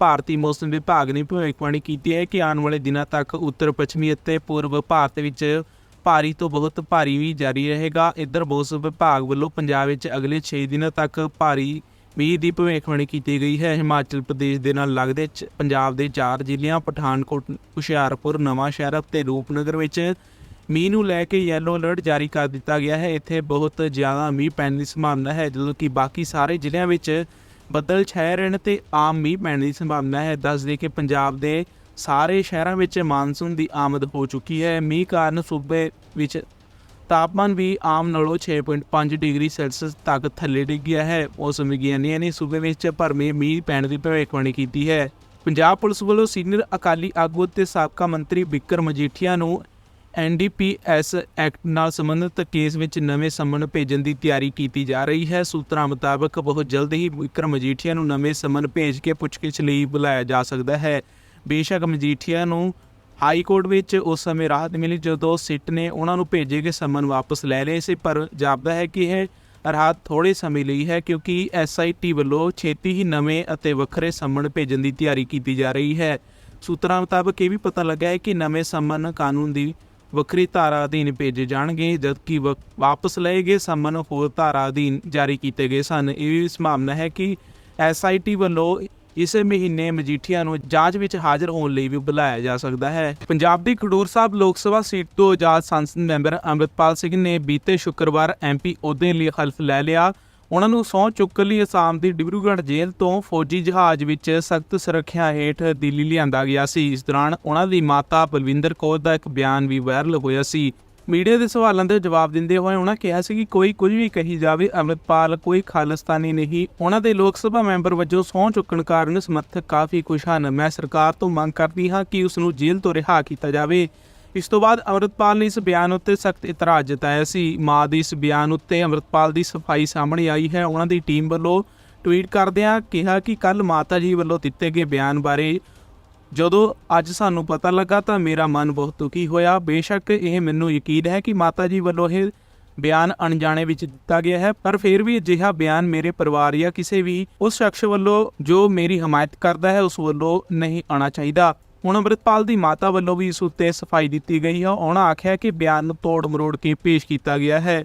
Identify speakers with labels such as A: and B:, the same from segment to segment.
A: ਭਾਰਤੀ ਮੌਸਮ ਵਿਭਾਗ ਨੇ ਭਵਿੱਖਬਾਣੀ ਕੀਤੀ ਹੈ ਕਿ ਆਉਣ ਵਾਲੇ ਦਿਨਾਂ ਤੱਕ ਉੱਤਰ ਪੱਛਮੀ ਅਤੇ ਪੂਰਬ ਭਾਰਤ ਵਿੱਚ ਭਾਰੀ ਤੋਂ ਬਹੁਤ ਭਾਰੀ ਵੀ ਜਾਰੀ ਰਹੇਗਾ। ਇੱਧਰ ਮੌਸਮ ਵਿਭਾਗ ਵੱਲੋਂ ਪੰਜਾਬ ਵਿੱਚ ਅਗਲੇ 6 ਦਿਨਾਂ ਤੱਕ ਭਾਰੀ ਮੀਂਹ ਦੀ ਭਵਿੱਖਬਾਣੀ ਕੀਤੀ ਗਈ ਹੈ। ਹਿਮਾਚਲ ਪ੍ਰਦੇਸ਼ ਦੇ ਨਾਲ ਲੱਗਦੇ ਚ- ਪੰਜਾਬ ਦੇ ਚਾਰ ਜ਼ਿਲ੍ਹਿਆਂ ਪਠਾਨਕੋਟ, ਹੁਸ਼ਿਆਰਪੁਰ, ਨਵਾਂ ਸ਼ਹਿਰ ਅਤੇ ਰੂਪਨਗਰ ਵਿੱਚ ਮੀਂਹ ਨੂੰ ਲੈ ਕੇ ਯੈਲੋ ਅਲਰਟ ਜਾਰੀ ਕਰ ਦਿੱਤਾ ਗਿਆ ਹੈ। ਇੱਥੇ ਬਹੁਤ ਜ਼ਿਆਦਾ ਮੀਂਹ ਪੈਣ ਦੀ ਸੰਭਾਵਨਾ ਹੈ, ਜਦੋਂ ਕਿ ਬਾਕੀ ਸਾਰੇ ਜ਼ਿਲ੍ਹਿਆਂ ਵਿੱਚ ਬੱਦਲ ਛਾਏ ਰਹਿਣ ਤੇ ਆਮ ਮੀਂਹ ਪੈਣ ਦੀ ਸੰਭਾਵਨਾ ਹੈ। ਦੱਸ ਦੇ ਕਿ ਪੰਜਾਬ ਦੇ ਸਾਰੇ ਸ਼ਹਿਰਾਂ ਵਿੱਚ ਮਾਨਸੂਨ ਦੀ ਆਮਦ ਹੋ ਚੁੱਕੀ ਹੈ। ਮੀਂਹ ਕਾਰਨ ਸੂਬੇ ਵਿੱਚ ਤਾਪਮਾਨ ਵੀ ਆਮ ਨਾਲੋਂ 6.5 ਡਿਗਰੀ ਸੈਲਸੀਅਸ ਤੱਕ ਥੱਲੇ ਡਿੱਗ ਗਿਆ ਹੈ। ਮੌਸਮ ਵਿਗਿਆਨੀਆਂ ਨੇ ਸੂਬੇ ਵਿੱਚ ਭਰਮੇ ਮੀਂਹ ਪੈਣ ਦੀ ਭਵਿੱਖਬਾਣੀ ਕੀਤੀ ਹੈ। ਪੰਜਾਬ ਪੁਲਿਸ ਵੱਲੋਂ ਸੀਨੀਅਰ ਅਕਾਲੀ ਆਗੂ ਤੇ ਸਾਬਕਾ ਮੰਤਰੀ ਬਿੱਕਰ ਮਜੀਠੀਆ ਨੂੰ ਐਨਡੀਪੀਐਸ ਐਕਟ ਨਾਲ ਸੰਬੰਧਿਤ ਕੇਸ ਵਿੱਚ ਨਵੇਂ ਸਮਨ ਭੇਜਣ ਦੀ ਤਿਆਰੀ ਕੀਤੀ ਜਾ ਰਹੀ ਹੈ। ਸੂਤਰਾਂ ਮੁਤਾਬਕ ਬਹੁਤ ਜਲਦ ਹੀ ਬਿੱਕਰ ਮਜੀਠੀਆ ਨੂੰ ਨਵੇਂ ਸਮਨ ਭੇਜ ਕੇ ਪੁੱਛਗਿੱਛ ਲਈ ਬੁਲਾਇਆ ਜਾ ਸਕਦਾ ਹੈ। ਬੇਸ਼ੱਕ ਮਜੀਠੀਆ ਨੂੰ ਹਾਈ ਕੋਰਟ ਵਿੱਚ ਉਸ ਸਮੇਂ ਰਾਹਤ ਮਿਲੀ ਜਦੋਂ ਸਿੱਟ ਨੇ ਉਹਨਾਂ ਨੂੰ ਭੇਜੇ ਗਏ ਸਮਨ ਵਾਪਸ ਲੈ ਲਏ ਸੀ, ਪਰ ਜਾਪਦਾ ਹੈ ਕਿ ਇਹ ਰਾਹਤ ਥੋੜੇ ਸਮੇਂ ਲਈ ਹੈ ਕਿਉਂਕਿ ਐਸਆਈਟੀ ਵੱਲੋਂ ਛੇਤੀ ਹੀ ਨਵੇਂ ਅਤੇ ਵੱਖਰੇ ਸੰਮਨ ਭੇਜਣ ਦੀ ਤਿਆਰੀ ਕੀਤੀ ਜਾ ਰਹੀ ਹੈ। ਸੂਤਰਾਂ ਮੁਤਾਬਕ ਇਹ ਵੀ ਪਤਾ ਲੱਗਾ ਹੈ ਕਿ ਨਵੇਂ ਸਮਨ ਕਾਨੂੰਨ ਦੀ ਵੱਖਰੀ ਧਾਰਾ ਅਧੀਨ ਭੇਜੇ ਜਾਣਗੇ, ਜਦਕਿ ਵ- ਵਾਪਸ ਲਏ ਗਏ ਸੰਮਨ ਹੋਰ ਧਾਰਾ ਅਧੀਨ ਜਾਰੀ ਕੀਤੇ ਗਏ ਸਨ। ਇਹ ਵੀ ਸੰਭਾਵਨਾ ਹੈ ਕਿ ਐਸਆਈਟੀ ਵੱਲੋਂ ਇਸੇ ਮਹੀਨੇ ਮਜੀਠੀਆ ਨੂੰ ਜਾਂਚ ਵਿੱਚ ਹਾਜ਼ਰ ਹੋਣ ਲਈ ਵੀ ਬੁਲਾਇਆ ਜਾ ਸਕਦਾ ਹੈ। ਪੰਜਾਬ ਦੀ ਖਡੂਰ ਸਾਹਿਬ ਲੋਕ ਸਭਾ ਸੀਟ ਤੋਂ ਆਜ਼ਾਦ ਸੰਸਦ ਮੈਂਬਰ ਅੰਮ੍ਰਿਤਪਾਲ ਸਿੰਘ ਨੇ ਬੀਤੇ ਸ਼ੁੱਕਰਵਾਰ ਐਮਪੀ ਅਹੁਦੇ ਲਈ ਹਲਫ ਲੈ ਲਿਆ। ਉਹਨਾਂ ਨੂੰ ਸਹੁੰ ਚੁੱਕਣ ਲਈ ਅਸਾਮ ਦੀ ਡਿਬਰੂਗੜ੍ਹ ਜੇਲ੍ਹ ਤੋਂ ਫੌਜੀ ਜਹਾਜ਼ ਵਿੱਚ ਸਖਤ ਸੁਰੱਖਿਆ ਹੇਠ ਦਿੱਲੀ ਲਿਆਂਦਾ ਗਿਆ ਸੀ। ਇਸ ਦੌਰਾਨ ਉਹਨਾਂ ਦੀ ਮਾਤਾ ਬਲਵਿੰਦਰ ਕੌਰ ਦਾ ਇੱਕ ਬਿਆਨ ਵੀ ਵਾਇਰਲ ਹੋਇਆ ਸੀ। ਮੀਡੀਆ ਦੇ ਸਵਾਲਾਂ ਦੇ ਜਵਾਬ ਦਿੰਦੇ ਹੋਏ ਉਹਨਾਂ ਕਿਹਾ ਸੀ ਕਿ ਕੋਈ ਕੁਝ ਵੀ ਕਹੀ ਜਾਵੇ ਅੰਮ੍ਰਿਤਪਾਲ ਕੋਈ ਖਾਲਿਸਤਾਨੀ ਨਹੀਂ। ਉਹਨਾਂ ਦੇ ਲੋਕ ਸਭਾ ਮੈਂਬਰ ਵਜੋਂ ਸਹੁੰ ਚੁੱਕਣ ਕਾਰਨ ਸਮਰਥਕ ਕਾਫੀ ਖੁਸ਼ ਹਨ। ਮੈਂ ਸਰਕਾਰ ਤੋਂ ਮੰਗ ਕਰਦੀ ਹਾਂ ਕਿ ਉਸ ਨੂੰ ਜੇਲ੍ਹ ਤੋਂ ਰਿਹਾ ਕੀਤਾ ਜਾਵੇ। ਇਸ ਤੋਂ ਬਾਅਦ ਅੰਮ੍ਰਿਤਪਾਲ ਨੇ ਇਸ ਬਿਆਨ ਉੱਤੇ ਸਖਤ ਇਤਰਾਜ਼ ਜਤਾਇਆ ਸੀ। ਮਾਂ ਦੀ ਇਸ ਬਿਆਨ ਉੱਤੇ ਅੰਮ੍ਰਿਤਪਾਲ ਦੀ ਸਫ਼ਾਈ ਸਾਹਮਣੇ ਆਈ ਹੈ। ਉਹਨਾਂ ਦੀ ਟੀਮ ਵੱਲੋਂ ਟਵੀਟ ਕਰਦਿਆਂ ਕਿਹਾ ਕਿ ਕੱਲ ਮਾਤਾ ਜੀ ਵੱਲੋਂ ਦਿੱਤੇ ਗਏ ਬਿਆਨ ਬਾਰੇ ਜਦੋਂ ਅੱਜ ਸਾਨੂੰ ਪਤਾ ਲੱਗਾ ਤਾਂ ਮੇਰਾ ਮਨ ਬਹੁਤ ਦੁਖੀ ਹੋਇਆ। ਬੇਸ਼ੱਕ ਇਹ ਮੈਨੂੰ ਯਕੀਨ ਹੈ ਕਿ ਮਾਤਾ ਜੀ ਵੱਲੋਂ ਇਹ ਬਿਆਨ ਅਣਜਾਣੇ ਵਿੱਚ ਦਿੱਤਾ ਗਿਆ ਹੈ, ਪਰ ਫਿਰ ਵੀ ਅਜਿਹਾ ਬਿਆਨ ਮੇਰੇ ਪਰਿਵਾਰ ਜਾਂ ਕਿਸੇ ਵੀ ਉਸ ਸ਼ਖਸ ਵੱਲੋਂ ਜੋ ਮੇਰੀ ਹਮਾਇਤ ਕਰਦਾ ਹੈ ਉਸ ਵੱਲੋਂ ਨਹੀਂ ਆਉਣਾ ਚਾਹੀਦਾ। ਹੁਣ ਅੰਮ੍ਰਿਤਪਾਲ ਦੀ ਮਾਤਾ ਵੱਲੋਂ ਵੀ ਇਸ ਉੱਤੇ ਸਫ਼ਾਈ ਦਿੱਤੀ ਗਈ ਹੈ। ਉਹਨਾਂ ਆਖਿਆ ਕਿ ਬਿਆਨ ਨੂੰ ਤੋੜ ਮਰੋੜ ਕੇ ਪੇਸ਼ ਕੀਤਾ ਗਿਆ ਹੈ।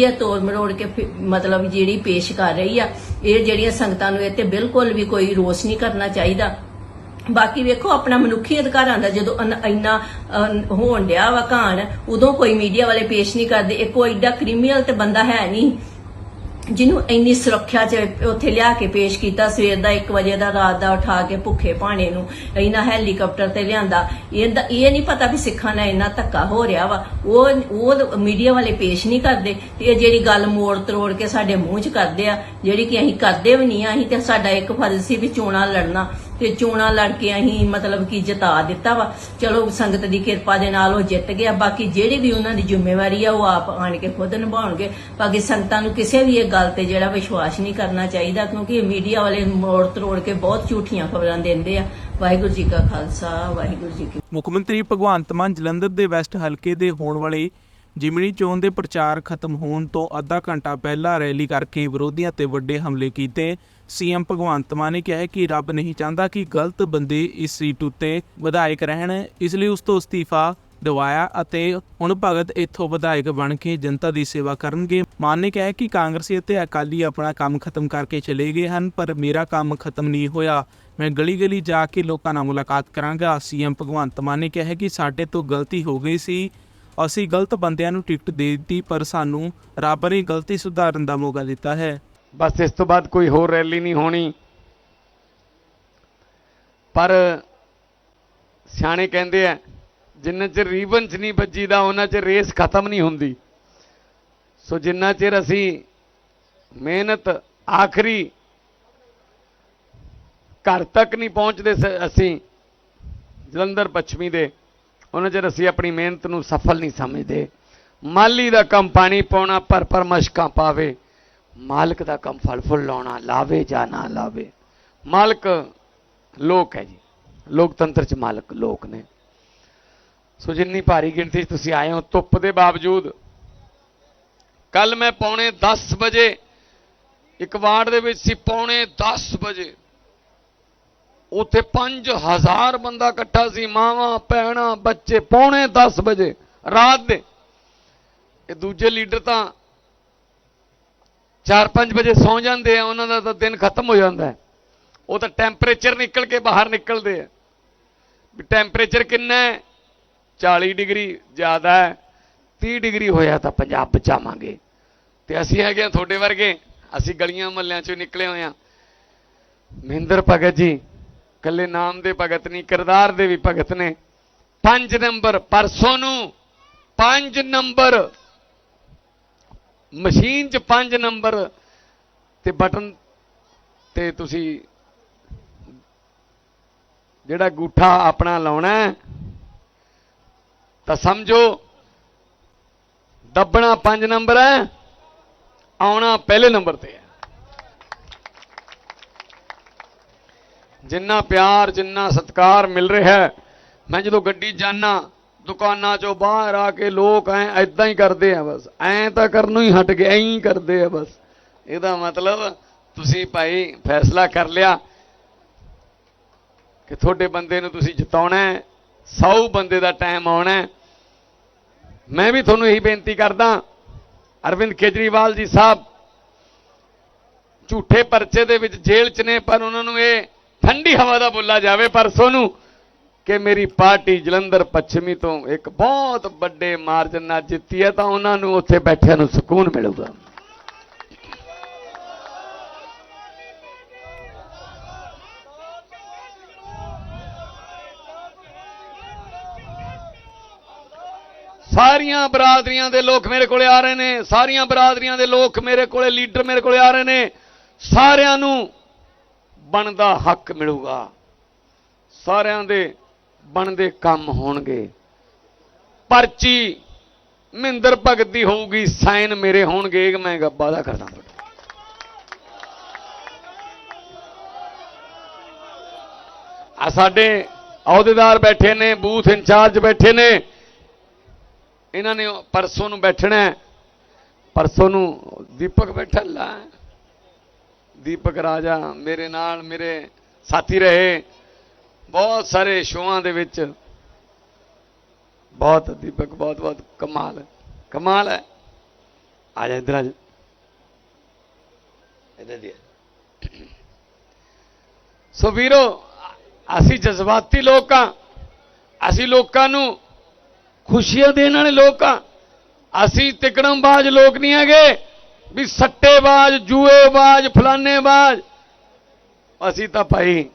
B: ਤੋੜ ਮਰੋੜ ਕੇ ਮਤਲਬ ਜਿਹੜੀ ਪੇਸ਼ ਕਰ ਰਹੀ ਆ, ਇਹ ਜਿਹੜੀਆਂ ਸੰਗਤਾਂ ਨੂੰ ਇਹ ਤੇ ਬਿਲਕੁਲ ਵੀ ਕੋਈ ਰੋਸ ਨਹੀਂ ਕਰਨਾ ਚਾਹੀਦਾ। ਬਾਕੀ ਵੇਖੋ, ਆਪਣਾ ਮਨੁੱਖੀ ਅਧਿਕਾਰਾਂ ਦਾ ਜਦੋਂ ਇੰਨਾ ਹੋਣ ਡਿਆ ਵਾ ਘਾਣ, ਉਦੋਂ ਕੋਈ ਮੀਡੀਆ ਵਾਲੇ ਪੇਸ਼ ਨਹੀਂ ਕਰਦੇ। ਇਹ ਕੋਈ ਏਡਾ ਕ੍ਰਿਮੀਨਲ ਤੇ ਬੰਦਾ ਹੈ ਨਹੀਂ। ਜਿਹਨੂੰ ਇੰਨੀ ਸੁਰੱਖਿਆ ਚ ਉੱਥੇ ਲਿਆ ਕੇ ਪੇਸ਼ ਕੀਤਾ, ਸਵੇਰ ਦਾ 1 ਵਜੇ ਦਾ, ਰਾਤ ਦਾ ਉਠਾ ਕੇ ਭੁੱਖੇ ਭਾਣੇ ਨੂੰ ਇਹਨਾਂ ਹੈਲੀਕਾਪਟਰ ਤੇ ਲਿਆਂਦਾ। ਇਹਦਾ ਇਹ ਨਹੀਂ ਪਤਾ ਵੀ ਸਿੱਖਾਂ ਨਾਲ ਇੰਨਾ ਧੱਕਾ ਹੋ ਰਿਹਾ ਵਾ। ਉਹ ਉਹ ਮੀਡੀਆ ਵਾਲੇ ਪੇਸ਼ ਨਹੀਂ ਕਰਦੇ ਤੇ ਇਹ ਜਿਹੜੀ ਗੱਲ ਮੋੜ ਤਰੋੜ ਕੇ ਸਾਡੇ ਮੂੰਹ 'ਚ ਕਰਦੇ ਆ, ਜਿਹੜੀ ਕਿ ਅਸੀਂ ਕਰਦੇ ਵੀ ਨਹੀਂ ਆ, ਅਸੀਂ ਤੇ ਸਾਡਾ ਇੱਕ ਫਰਜ਼ ਸੀ ਵੀ ਚੋਣਾਂ ਲੜਨਾ। ਤੇ ਚੋਣਾਂ ਲੜ ਕੇ ਅਸੀਂ ਮਤਲਬ ਕਿ ਜਿਤਾ ਦਿੱਤਾ ਵਾ। ਚਲੋ, ਸੰਗਤ ਦੀ ਕਿਰਪਾ ਦੇ ਨਾਲ ਉਹ ਜਿੱਤ ਗਿਆ। ਬਾਕੀ ਜਿਹੜੀ ਵੀ ਉਹਨਾਂ ਦੀ ਜ਼ਿੰਮੇਵਾਰੀ ਆ, ਉਹ ਆਪ ਆਣ ਕੇ ਖੁਦ ਨਿਭਾਉਣਗੇ। ਬਾਕੀ ਸੰਗਤਾਂ ਨੂੰ ਕਿਸੇ ਵੀ ਇਹ ਗੱਲ ਤੇ ਜਿਹੜਾ ਵਿਸ਼ਵਾਸ ਨਹੀਂ ਕਰਨਾ ਚਾਹੀਦਾ, ਕਿਉਂਕਿ ਇਹ ਮੀਡੀਆ ਵਾਲੇ ਮੋੜ ਤਰੋੜ ਕੇ ਬਹੁਤ ਝੂਠੀਆਂ ਖਬਰਾਂ ਦਿੰਦੇ ਆ। ਵਾਹਿਗੁਰੂ ਜੀ ਕਾ ਖਾਲਸਾ, ਵਾਹਿਗੁਰੂ ਜੀ ਕੀ
A: ਮੁੱਖ ਮੰਤਰੀ ਭਗਵੰਤ ਮਾਨ ਜਲੰਧਰ ਦੇ ਵੈਸਟ ਹਲਕੇ ਦੇ ਹੋਣ ਵਾਲੇ ਜਿਮਣੀ ਚੋਣ ਦੇ ਪ੍ਰਚਾਰ ਖਤਮ ਹੋਣ ਤੋਂ ਅੱਧਾ ਘੰਟਾ ਪਹਿਲਾਂ ਰੈਲੀ ਕਰਕੇ ਵਿਰੋਧੀਆਂ ਤੇ ਵੱਡੇ ਹਮਲੇ ਕੀਤੇ। ਸੀਐਮ ਭਗਵੰਤ ਮਾਨ ਨੇ ਕਿਹਾ ਕਿ ਰੱਬ ਨਹੀਂ ਚਾਹੁੰਦਾ ਕਿ ਗਲਤ ਬੰਦੇ ਇਸ ਸੀਟ ਉੱਤੇ ਵਿਧਾਇਕ ਰਹਿਣ। ਇਸ ਲਈ ਉਸ ਤੋਂ ਅਸਤੀਫਾ ਦਿਵਾਇਆ ਅਤੇ ਹੁਣ ਭਗਤ ਇੱਥੋਂ ਵਿਧਾਇਕ ਬਣ ਕੇ ਜਨਤਾ ਦੀ ਸੇਵਾ ਕਰਨਗੇ। ਮਾਨ ਨੇ ਕਿਹਾ ਕਿ ਕਾਂਗਰਸੀ ਅਤੇ ਅਕਾਲੀ ਆਪਣਾ ਕੰਮ ਖਤਮ ਕਰਕੇ ਚਲੇ ਗਏ ਹਨ, ਪਰ ਮੇਰਾ ਕੰਮ ਖਤਮ ਨਹੀਂ ਹੋਇਆ। ਮੈਂ ਗਲੀ ਗਲੀ ਜਾ ਕੇ ਲੋਕਾਂ ਨਾਲ ਮੁਲਾਕਾਤ ਕਰਾਂਗਾ। ਸੀਐਮ ਭਗਵੰਤ ਮਾਨ ਨੇ ਕਿਹਾ ਕਿ ਸਾਡੇ ਤੋਂ ਗਲਤੀ ਹੋ ਗਈ ਸੀ। ਅਸੀਂ ਗਲਤ ਬੰਦਿਆਂ ਨੂੰ ਟਿਕਟ ਦੇ ਦਿੱਤੀ, ਪਰ ਸਾਨੂੰ ਰੱਬ ਨੇ ਗਲਤੀ ਸੁਧਾਰਨ ਦਾ ਮੌਕਾ ਦਿੱਤਾ ਹੈ।
C: ਬਸ ਇਸ ਤੋਂ ਬਾਅਦ ਕੋਈ ਹੋਰ ਰੈਲੀ ਨਹੀਂ ਹੋਣੀ। ਪਰ ਸਿਆਣੇ ਕਹਿੰਦੇ ਆ, ਜਿੰਨਾ ਚਿਰ ਰੀਬਨ 'ਚ ਨਹੀਂ ਵੱਜੀਦਾ, ਉਹਨਾਂ ਚਿਰ ਰੇਸ ਖਤਮ ਨਹੀਂ ਹੁੰਦੀ। ਸੋ ਜਿੰਨਾ ਚਿਰ ਅਸੀਂ ਮਿਹਨਤ ਆਖਰੀ ਘਰ ਤੱਕ ਨਹੀਂ ਪਹੁੰਚਦੇ ਸ- ਅਸੀਂ ਜਲੰਧਰ ਪੱਛਮੀ ਦੇ ਉਹਨਾਂ ਚਿਰ ਅਸੀਂ ਆਪਣੀ ਮਿਹਨਤ ਨੂੰ ਸਫਲ ਨਹੀਂ ਸਮਝਦੇ, ਮਾਲੀ ਦਾ ਕੰਮ ਪਾਣੀ ਪਾਉਣਾ, ਪਰ ਪਰ ਮਸ਼ਕਾਂ ਪਾਵੇ, ਮਾਲਕ ਦਾ ਕੰਮ ਫਲ ਫੁੱਲ ਲਾਉਣਾ, ਲਾਵੇ ਜਾਂ ਨਾ ਲਾਵੇ। ਮਾਲਕ ਲੋਕ ਹੈ ਜੀ। ਲੋਕਤੰਤਰ ਚ ਮਾਲਕ ਲੋਕ ਨੇ। ਸੋ ਜਿੰਨੀ ਭਾਰੀ ਗਿਣਤੀ 'ਚ ਤੁਸੀਂ ਆਏ ਹੋ, ਧੁੱਪ ਦੇ ਬਾਵਜੂਦ ਕੱਲ ਮੈਂ ਪੌਣੇ 10 ਵਜੇ ਇੱਕ ਵਾਰਡ ਦੇ ਵਿੱਚ ਸੀ, ਪੌਣੇ 10 ਵਜੇ ਉੱਥੇ 5000 ਬੰਦਾ ਇਕੱਠਾ ਸੀ, ਮਾਵਾਂ, ਭੈਣਾਂ, ਬੱਚੇ, ਪੌਣੇ 10 ਵਜੇ, ਰਾਤ ਦੇ। ਇਹ ਦੂਜੇ ਲੀਡਰ ਤਾਂ 4-5 ਵਜੇ ਸੌ ਜਾਂਦੇ ਆ, ਉਹਨਾਂ ਦਾ ਤਾਂ ਦਿਨ ਖਤਮ ਹੋ ਜਾਂਦਾ ਹੈ। ਉਹ ਤਾਂ ਟੈਂਪਰੇਚਰ ਨਿਕਲ ਕੇ ਬਾਹਰ ਨਿਕਲਦੇ ਆ। ਵੀ ਟੈਂਪਰੇਚਰ ਕਿੰਨਾ ਹੈ? 40 ਡਿਗਰੀ ਜ਼ਿਆਦਾ ਹੈ। 30 ਡਿਗਰੀ ਹੋਇਆ ਤਾਂ ਪੰਜਾਬ ਬਚਾਵਾਂਗੇ। ਤੇ ਅਸੀਂ ਹੈਗੇ ਆ ਤੁਹਾਡੇ ਵਰਗੇ। ਅਸੀਂ ਗਲੀਆਂ ਮਹੱਲਿਆਂ ਚੋਂ ਨਿਕਲੇ ਹੋਏ ਆ। ਮਹਿੰਦਰ ਭਗਤ ਜੀ ਕੱਲੇ ਨਾਮ ਦੇ ਭਗਤ ਨਹੀਂ, ਕਿਰਦਾਰ ਦੇ ਵੀ ਭਗਤ ਨੇ। 5 ਨੰਬਰ ਪਰਸੋਂ ਨੂੰ 5 ਨੰਬਰ ਮਸ਼ੀਨ 'ਚ 5 ਨੰਬਰ ਤੇ ਬਟਨ ਤੇ ਤੁਸੀਂ ਜਿਹੜਾ ਗੂਠਾ ਆਪਣਾ ਲਾਉਣਾ ਤਾਂ ਸਮਝੋ, ਦੱਬਣਾ 5 ਨੰਬਰ ਹੈ, ਆਉਣਾ ਪਹਿਲੇ ਨੰਬਰ ਤੇ ਜਿੰਨਾ ਪਿਆਰ, ਜਿੰਨਾ ਸਤਿਕਾਰ ਮਿਲ ਰਿਹਾ ਹੈ, ਮੈਂ ਜਦੋਂ ਗੱਡੀ ਜਾਣਾ ਦੁਕਾਨਾਂ ਚੋਂ ਬਾਹਰ ਆ ਕੇ ਲੋਕ ਐ ਐਦਾਂ ਹੀ ਕਰਦੇ ਆ ਬਸ। ਐਂ ਤਾਂ ਕਰਨੋਂ ਹੀ ਹਟ ਗਏ, ਐਂ ਹੀ ਕਰਦੇ ਆ ਬਸ। ਇਹਦਾ ਮਤਲਬ ਤੁਸੀਂ ਭਾਈ ਫੈਸਲਾ ਕਰ ਲਿਆ ਕਿ ਤੁਹਾਡੇ ਬੰਦੇ ਨੂੰ ਤੁਸੀਂ ਜਿਤਾਉਣਾ ਹੈ 100 ਬੰਦੇ ਦਾ ਟਾਈਮ ਆਉਣਾ ਹੈ। ਮੈਂ ਵੀ ਤੁਹਾਨੂੰ ਇਹੀ ਬੇਨਤੀ ਕਰਦਾ, ਅਰਵਿੰਦ ਕੇਜਰੀਵਾਲ ਜੀ ਸਾਹਿਬ, ਝੂਠੇ ਪਰਚੇ ਦੇ ਵਿੱਚ ਜੇਲ੍ਹ 'ਚ ਨੇ, ਪਰ ਉਹਨਾਂ ਨੂੰ ਇਹ ਠੰਡੀ ਹਵਾ ਦਾ ਬੁੱਲਾ ਜਾਵੇ ਪਰਸੋਂ ਨੂੰ ਕਿ ਮੇਰੀ ਪਾਰਟੀ ਜਲੰਧਰ ਪੱਛਮੀ ਤੋਂ ਇੱਕ ਬਹੁਤ ਵੱਡੇ ਮਾਰਜਨ ਨਾਲ ਜਿੱਤੀ ਹੈ, ਤਾਂ ਉਹਨਾਂ ਨੂੰ ਉੱਥੇ ਬੈਠਿਆਂ ਨੂੰ ਸਕੂਨ ਮਿਲੂਗਾ। ਸਾਰੀਆਂ ਬਰਾਦਰੀਆਂ ਦੇ ਲੋਕ ਮੇਰੇ ਕੋਲੇ ਆ ਰਹੇ ਨੇ, ਸਾਰੀਆਂ ਬਰਾਦਰੀਆਂ ਦੇ ਲੋਕ ਮੇਰੇ ਕੋਲੇ, ਲੀਡਰ ਮੇਰੇ ਕੋਲੇ ਆ ਰਹੇ ਨੇ, ਸਾਰਿਆਂ ਨੂੰ ਬਣਦਾ ਹੱਕ ਮਿਲੂਗਾ। ਸਾਰਿਆਂ ਦੇ ਬਣਦੇ ਕੰਮ ਹੋਣਗੇ। ਪਰਚੀ ਮਹਿੰਦਰ ਭਗਤ ਦੀ ਹੋਊਗੀ, ਸਾਈਨ ਮੇਰੇ ਹੋਣਗੇ। ਇਹ ਮੈਂ ਵਾਅਦਾ ਕਰਦਾ ਤੁਹਾਡਾ ਆ ਸਾਡੇ ਅਹੁਦੇਦਾਰ ਬੈਠੇ ਨੇ, ਬੂਥ ਇੰਚਾਰਜ ਬੈਠੇ ਨੇ। ਇਹਨਾਂ ਨੇ ਪਰਸੋਂ ਨੂੰ ਬੈਠਣਾ ਪਰਸੋਂ ਨੂੰ ਦੀਪਕ ਬੈਠਾ ਲਾ। ਦੀਪਕ ਰਾਜਾ ਮੇਰੇ ਨਾਲ ਮੇਰੇ ਸਾਥੀ ਰਹੇ। ਬਹੁਤ ਸਾਰੇ ਸ਼ੋਆਂ ਦੇ ਵਿੱਚ ਬਹੁਤ ਦੀਪਕ, ਬਹੁਤ ਬਹੁਤ ਕਮਾਲ ਹੈ ਕਮਾਲ ਹੈ। ਆ ਜਾ ਇਧਰ ਆ ਜਾ। ਇਧਰ ਦੀ ਸੋ ਵੀਰੋ, ਅਸੀਂ ਜਜ਼ਬਾਤੀ ਲੋਕ ਹਾਂ। ਅਸੀਂ ਲੋਕਾਂ ਨੂੰ ਖੁਸ਼ੀਆਂ ਦੇਣ ਵਾਲੇ ਲੋਕ ਆ ਅਸੀਂ ਤਿਕੜਮਬਾਜ਼ ਲੋਕ ਨਹੀਂ ਹੈਗੇ। ਵੀ ਸੱਟੇਬਾਜ਼, ਜੂਏਬਾਜ਼, ਫਲਾਨੇਬਾਜ਼। ਅਸੀਂ ਤਾਂ ਭਾਈ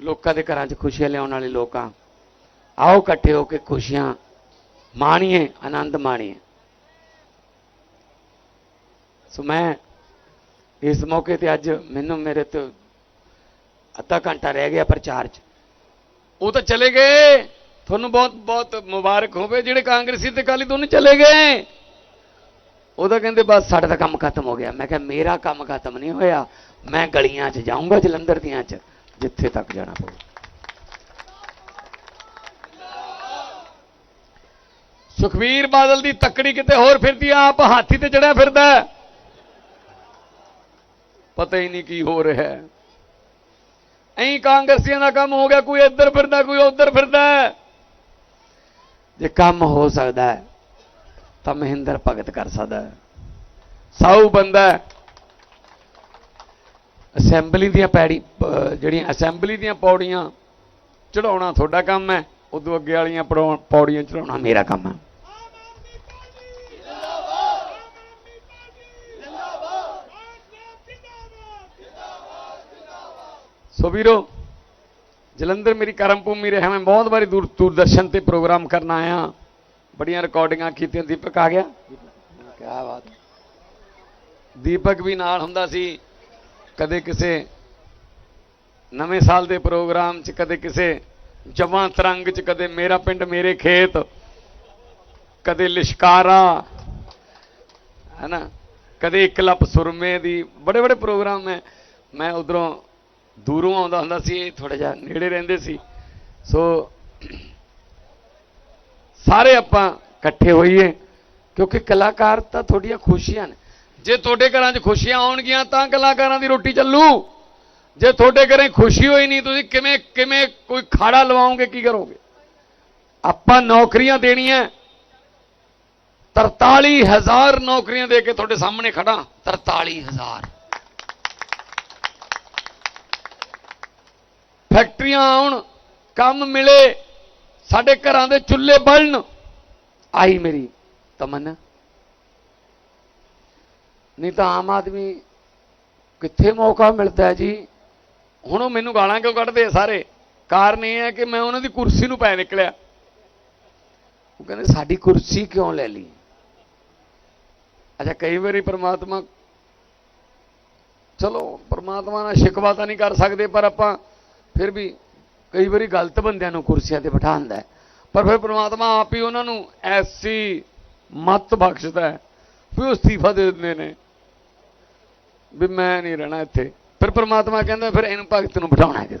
C: ਲੋਕਾਂ ਦੇ ਘਰਾਂ 'ਚ ਖੁਸ਼ੀਆਂ ਲਿਆਉਣ ਵਾਲੇ ਲੋਕ ਆ ਆਓ ਇਕੱਠੇ ਹੋ ਕੇ ਖੁਸ਼ੀਆਂ ਮਾਣੀਏ, ਆਨੰਦ ਮਾਣੀਏ। ਸੋ ਮੈਂ ਇਸ ਮੌਕੇ ਤੇ ਅੱਜ ਮੈਨੂੰ ਮੇਰੇ ਤੋਂ ਅੱਧਾ ਘੰਟਾ ਰਹਿ ਗਿਆ ਪ੍ਰਚਾਰ 'ਚ। ਉਹ ਤਾਂ ਚਲੇ ਗਏ। ਤੁਹਾਨੂੰ ਬਹੁਤ ਬਹੁਤ ਮੁਬਾਰਕ ਹੋਵੇ ਜਿਹੜੇ ਕਾਂਗਰਸੀ ਤੇ ਕਾਲੀ ਦੋਨੇ ਚਲੇ ਗਏ। ਉਹਦਾ ਕਹਿੰਦੇ ਬਸ ਸਾਡਾ ਤਾਂ ਕੰਮ ਖਤਮ ਹੋ ਗਿਆ। ਮੈਂ ਕਿਹਾ, ਮੇਰਾ ਕੰਮ ਖਤਮ ਨਹੀਂ ਹੋਇਆ। ਮੈਂ ਗਲੀਆਂ 'ਚ ਜਾਊਂਗਾ, ਜਲੰਧਰ ਦੀਆਂ 'ਚ, ਜਿੱਥੇ ਤੱਕ ਜਾਣਾ ਪਊ। ਸੁਖਵੀਰ ਬਾਦਲ ਦੀ ਤੱਕੜੀ ਕਿਤੇ ਹੋਰ ਫਿਰਦੀ ਆ, ਆਪ ਹਾਥੀ ਤੇ ਚੜਿਆ ਫਿਰਦਾ ਪਤਾ ਹੀ ਨਹੀਂ ਕੀ ਹੋ ਰਿਹਾ ਹੈ। ਐਂ ਕਾਂਗਰਸੀਆਂ ਦਾ ਕੰਮ ਹੋ ਗਿਆ, ਕੋਈ ਇੱਧਰ ਫਿਰਦਾ, ਕੋਈ ਉੱਧਰ ਫਿਰਦਾ ਜੇ ਕੰਮ ਹੋ ਸਕਦਾ ਹੈ ਤਾਂ ਮਹਿੰਦਰ ਭਗਤ ਕਰ ਸਕਦਾ ਹੈ। ਸਾਊ ਬੰਦਾ ਅਸੈਂਬਲੀ ਦੀਆਂ ਪੈੜੀ ਜਿਹੜੀਆਂ ਅਸੈਂਬਲੀ ਦੀਆਂ ਪੌੜੀਆਂ ਚੜਾਉਣਾ ਤੁਹਾਡਾ ਕੰਮ ਹੈ, ਉਦੋਂ ਅੱਗੇ ਵਾਲੀਆਂ ਪੜਾਉ- ਪੌੜੀਆਂ ਚੜਾਉਣਾ ਮੇਰਾ ਕੰਮ ਹੈ। ਸੋ ਵੀਰੋ, ਜਲੰਧਰ ਮੇਰੀ ਕਰਮ ਭੂਮੀ ਰਿਹਾ, ਮੈਂ ਬਹੁਤ ਵਾਰੀ ਦੂਰ, ਦੂਰਦਰਸ਼ਨ ਤੇ ਪ੍ਰੋਗਰਾਮ ਕਰਨ ਆਇਆ। ਬੜੀਆਂ ਰਿਕਾਰਡਿੰਗਾਂ ਕੀਤੀਆਂ, ਦੀਪਕ ਆ ਗਿਆ? ਕੀ ਬਾਤ। ਦੀਪਕ ਵੀ ਨਾਲ ਹੁੰਦਾ ਸੀ, ਕਦੇ ਕਿਸੇ ਨਵੇਂ ਸਾਲ ਦੇ ਪ੍ਰੋਗਰਾਮ 'ਚ, ਕਦੇ ਕਿਸੇ ਜਵਾਂ ਤਰੰਗ 'ਚ, ਕਦੇ ਮੇਰਾ ਪਿੰਡ, ਮੇਰੇ ਖੇਤ, ਕਦੇ ਲਿਸ਼ਕਾਰਾ, ਹੈਨਾ? ਕਦੇ ਇੱਕ ਲੱਪ ਸੁਰਮੇ ਦੀ, ਬੜੇ ਬੜੇ ਪ੍ਰੋਗਰਾਮ ਹੈ ਮੈਂ ਉਧਰੋਂ ਦੂਰੋਂ ਆਉਂਦਾ ਹੁੰਦਾ ਸੀ ਇਹ ਥੋੜਾ ਜਿਹਾ ਨੇੜੇ ਰਹਿੰਦੇ ਸੀ। ਸੋ ਸਾਰੇ ਆਪਾਂ ਇਕੱਠੇ ਹੋਈਏ, ਕਿਉਂਕਿ ਕਲਾਕਾਰ ਤਾਂ ਤੁਹਾਡੀਆਂ ਖੁਸ਼ੀਆਂ ਨੇ। ਜੇ ਤੁਹਾਡੇ ਘਰਾਂ 'ਚ ਖੁਸ਼ੀਆਂ ਆਉਣਗੀਆਂ, ਤਾਂ ਕਲਾਕਾਰਾਂ ਦੀ ਰੋਟੀ ਚੱਲੂ। ਜੇ ਤੁਹਾਡੇ ਘਰੇ ਖੁਸ਼ੀ ਹੋਈ ਨਹੀਂ, ਤੁਸੀਂ ਕਿਵੇਂ ਕਿਵੇਂ ਕੋਈ ਖਾੜਾ ਲਵਾਓਗੇ, ਕੀ ਕਰੋਗੇ? ਆਪਾਂ ਨੌਕਰੀਆਂ ਦੇਣੀਆਂ। 43000 ਨੌਕਰੀਆਂ ਦੇ ਕੇ ਤੁਹਾਡੇ ਸਾਹਮਣੇ ਖੜਾ 43000 ਫੈਕਟਰੀਆਂ ਆਉਣ, ਕੰਮ ਮਿਲੇ। ਸਾਡੇ ਘਰਾਂ ਦੇ ਚੁੱਲ੍ਹੇ ਬਲਣ। ਆਈ ਮੇਰੀ ਤਮੰਨਾ। ਨਹੀਂ ਤਾਂ ਆਮ ਆਦਮੀ ਕਿੱਥੇ ਮੌਕਾ ਮਿਲਦਾ ਹੈ ਜੀ? ਹੁਣ ਉਹ ਮੈਨੂੰ ਗਾਲਾਂ ਕਿਉਂ ਕੱਢਦੇ ਆ ਸਾਰੇ? ਕਾਰਨ ਇਹ ਹੈ ਕਿ ਮੈਂ ਉਹਨਾਂ ਦੀ ਕੁਰਸੀ ਨੂੰ ਪੈ ਨਿਕਲਿਆ। ਉਹ ਕਹਿੰਦੇ, ਸਾਡੀ ਕੁਰਸੀ ਕਿਉਂ ਲੈ ਲਈ? ਅੱਛਾ, ਕਈ ਵਾਰੀ ਪ੍ਰਮਾਤਮਾ ਚਲੋ, ਪ੍ਰਮਾਤਮਾ ਨਾਲ ਸ਼ਿਕਵਾ ਤਾਂ ਨਹੀਂ ਕਰ ਸਕਦੇ, ਪਰ ਆਪਾਂ ਫਿਰ ਵੀ ਕਈ ਵਾਰੀ ਗਲਤ ਬੰਦਿਆਂ ਨੂੰ ਕੁਰਸੀਆਂ ਤੇ ਬਿਠਾਉਂਦਾ ਪਰ ਫਿਰ ਪ੍ਰਮਾਤਮਾ ਆਪ ਹੀ ਉਹਨਾਂ ਨੂੰ ਐਸੀ ਮਤ ਬਖਸ਼ਦਾ ਹੈ ਵੀ ਉਹ ਅਸਤੀਫਾ ਦੇ ਦਿੰਦੇ ਨੇ ਵੀ ਮੈਂ ਨਹੀਂ ਰਹਿਣਾ ਇੱਥੇ। ਫਿਰ ਪ੍ਰਮਾਤਮਾ ਕਹਿੰਦਾ ਫਿਰ ਇਹਨੂੰ ਭਗਤ ਨੂੰ ਬਿਠਾਉਣਾ ਹੈ।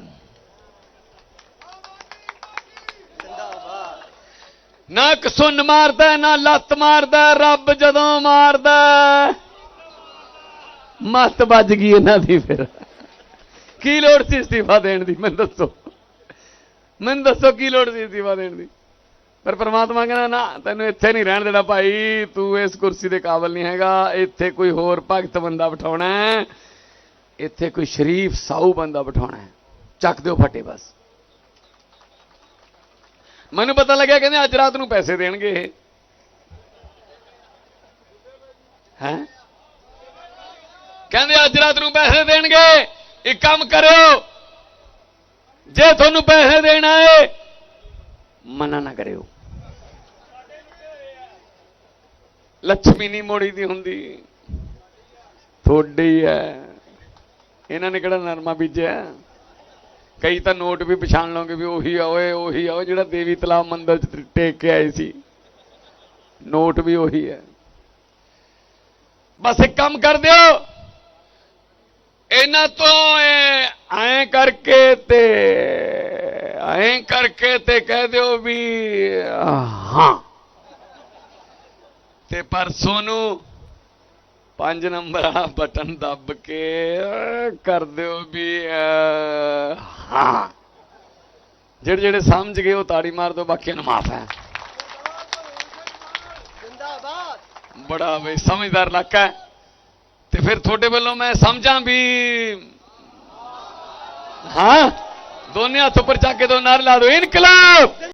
C: ਨਾ ਕਸੁੰਨ ਮਾਰਦਾ, ਨਾ ਲੱਤ ਮਾਰਦਾ, ਰੱਬ ਜਦੋਂ ਮਾਰਦਾ। ਮੱਤ ਵੱਜ ਗਈ ਇਹਨਾਂ ਦੀ ਫਿਰ। ਕੀ ਲੋੜ ਸੀ ਅਸਤੀਫਾ ਦੇਣ ਦੀ, ਮੈਨੂੰ ਦੱਸੋ। ਮੈਨੂੰ ਦੱਸੋ ਕੀ ਲੋੜ ਸੀ ਅਸਤੀਫਾ ਦੇਣ ਦੀ? ਪਰ ਪ੍ਰਮਾਤਮਾ ਕਹਿੰਦਾ, ਨਾ, ਤੈਨੂੰ ਇੱਥੇ ਨਹੀਂ ਰਹਿਣ ਦੇਣਾ ਭਾਈ। ਤੂੰ ਇਸ ਕੁਰਸੀ ਦੇ ਕਾਬਲ ਨਹੀਂ ਹੈਗਾ। ਇੱਥੇ ਕੋਈ ਹੋਰ ਭਗਤ ਬੰਦਾ ਬਿਠਾਉਣਾ ਹੈ। ਇੱਥੇ ਕੋਈ ਸ਼ਰੀਫ ਸਾਊ ਬੰਦਾ ਬਿਠਾਉਣਾ ਹੈ। ਚੱਕ ਦਿਓ ਫਟੇ ਬਸ। ਮੈਨੂੰ ਪਤਾ ਲੱਗਿਆ ਕਹਿੰਦੇ ਅੱਜ ਰਾਤ ਨੂੰ ਪੈਸੇ ਦੇਣਗੇ ਇਹ। ਹੈ? ਕਹਿੰਦੇ ਅੱਜ ਰਾਤ ਨੂੰ ਪੈਸੇ ਦੇਣਗੇ। ਇੱਕ ਕੰਮ ਕਰਿਓ। ਜੇ ਤੁਹਾਨੂੰ ਪੈਸੇ ਦੇਣਾ ਹੈ ਮਨਾ ਨਾ ਕਰਿਓ। ਲక్ష్ਮੀ ਨਹੀਂ ਮੋੜੀ ਦੀ ਹੁੰਦੀ। ਤੁਹਾਡੀ ਹੈ ਇਹਨਾਂ ਨੇ ਕਿਹੜਾ ਨਰਮਾ ਬੀਜਿਆ? ਕਈ ਤਾਂ ਨੋਟ ਵੀ ਪਛਾਣ ਲਓਗੇ ਵੀ ਉਹੀ ਆ, ਓਏ ਉਹੀ ਆ ਜਿਹੜਾ ਦੇਵੀ ਤਲਾਬ ਮੰਦਿਰ ਚ ਟੇਕ ਕੇ ਆਏ ਸੀ। ਨੋਟ ਵੀ ਉਹੀ ਹੈ ਬਸ ਇੱਕ ਕੰਮ ਕਰ ਦਿਓ। ਇਹਨਾਂ ਤੋਂ ਐ ਕਰਕੇ ਤੇ ਐਂ ਕਰਕੇ ਤੇ ਕਹਿ ਦਿਓ ਵੀ ਹਾਂ। ਤੇ ਪਰਸੋਂ ਨੂੰ ਪੰਜ ਨੰਬਰ ਵਾਲਾ ਬਟਨ ਦੱਬ ਕੇ ਕਰ ਦਿਓ ਵੀ ਹਾਂ। ਜਿਹੜੇ ਜਿਹੜੇ ਸਮਝ ਗਏ ਉਹ ਤਾੜੀ ਮਾਰ ਦਿਓ ਬਾਕੀਆਂ ਨੂੰ ਮਾਫ ਹੈ। ਬੜਾ ਬਈ ਸਮਝਦਾਰ ਇਲਾਕਾ ਹੈ। ਤੇ ਫਿਰ ਤੁਹਾਡੇ ਵੱਲੋਂ ਮੈਂ ਸਮਝਾਂ ਵੀ ਹਾਂ? ਦੋਨੇ ਹੱਥ ਉੱਪਰ ਚੱਕ ਕੇ ਦੋ ਨਾਰੇ ਲਾ ਦਿਓ